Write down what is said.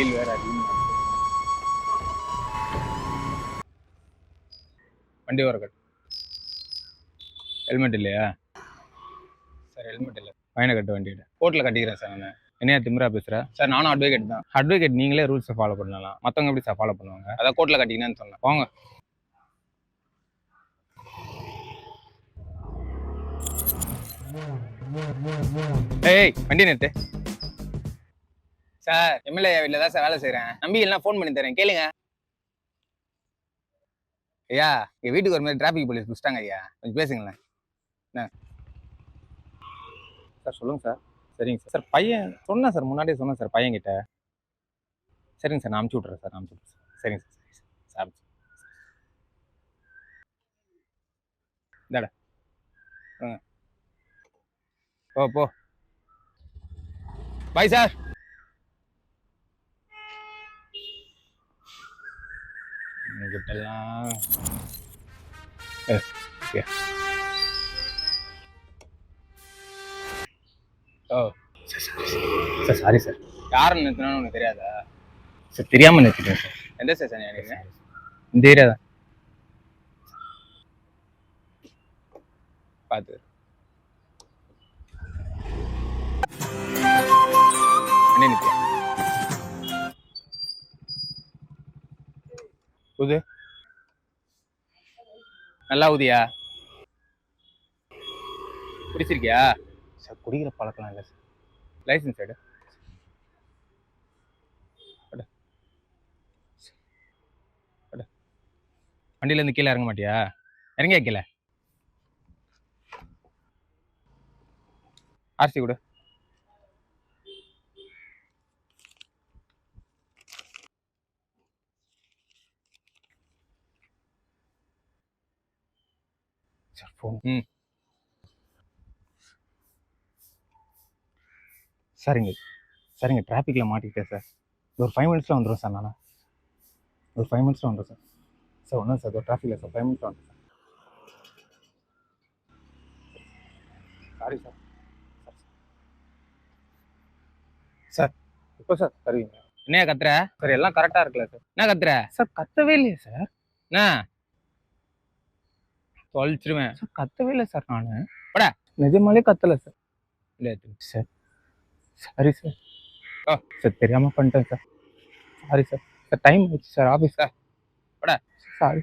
வெயில் வேற அதிகமாக வண்டி வர கட்டு ஹெல்மெட் இல்லையா சார் ஹெல்மெட் இல்லை ஃபைனை கட்ட வண்டியில கோர்ட்டில் கட்டிக்கிறேன் சார் நான் என்னையா திமிரா பேசுகிறேன் சார் நானும் அட்வொகேட் தான் அட்வொகேட் நீங்களே ரூல்ஸை ஃபாலோ பண்ணலாம் மற்றவங்க எப்படி சார் ஃபாலோ பண்ணுவாங்க அதான் கோர்ட்டில் கட்டிக்கினேன்னு சொன்னேன் போங்க ஏய் வண்டி நிறுத்து சார் எம்எல்ஏ வீட்டில் தான் சார் வேலை செய்கிறேன் நம்பி எல்லாம் ஃபோன் பண்ணி தரேன். கேளுங்க. ஐயா எங்கள் வீட்டுக்கு ஒரு மாதிரி டிராஃபிக் போலீஸ் பிடிச்சிட்டாங்க ஐயா. கொஞ்சம் பேசுங்களேன். என்ன? சார் சொல்லுங்கள் சார். சரிங்க சார். சார் பையன் சொன்னேன் சார் முன்னாடியே சொன்னேன் சார் பையன்கிட்ட. சரிங்க சார் நான் அமுச்சு விட்றேன் சார் நான் அமுச்சு விட்றேன் சார். சரிங்க சார் சரிங்க சார். சார் அமுச்சு இந்தாடா. ஆ. போ போ. பாய் சார் உங்ககிட்டலாம். ஓ. Sir sorry sir. யாருன்னு நிறுத்தினான்னு உனக்கு தெரியாதா? சார் தெரியாமல் நிறுத்திட்டேன் சார். எந்த ஸ்டேஷன் எனக்கு இந்த ஏரியா தான் பார்த்து புது நல்லா ஊதியா? குடிச்சிருக்கியா? சார் குடிக்கிற பழக்கம் இல்லை சார். லைசன்ஸ் எடு. வண்டியிலேருந்து கீழே இறங்க மாட்டியா? இறங்கியா கீழே? ஆர்சி கொடு. சார் ஃபோன் ம். சரிங்க. சரிங்க டிராஃபிக்கில் மாட்டிக்கிட்டேன் சார் ஒரு ஃபைவ் மினிட்ஸில் வந்துடும் சார் நான்? ஒரு ஃபைவ் மினிட்ஸில் வந்துடும் சார் சார் ஒன்றும் சார் ஒரு டிராஃபிக்கில் சார் ஃபைவ் மினிட்ஸில் வந்துடும் சார் சாரி சார் சார் இப்போ சார் தருவீங்க என்ன கத்துற? சார் எல்லாம் கரெக்டாக இருக்குல்ல சார் என்ன கத்துற? சார் கத்தவே இல்லையே சார் என்ன? தொலைச்சிருவேன். சார் கத்தவே இல்லை சார் நான். பட. நிஜமாலே கத்தலை சார். இல்லை சார் சாரி சார். ஆ சார் தெரியாமல் பண்ணிட்டேன் sir. Sorry sir. Sir time ஆயிடுச்சு சார் ஆஃபீஸ் சார் பட. சாரி.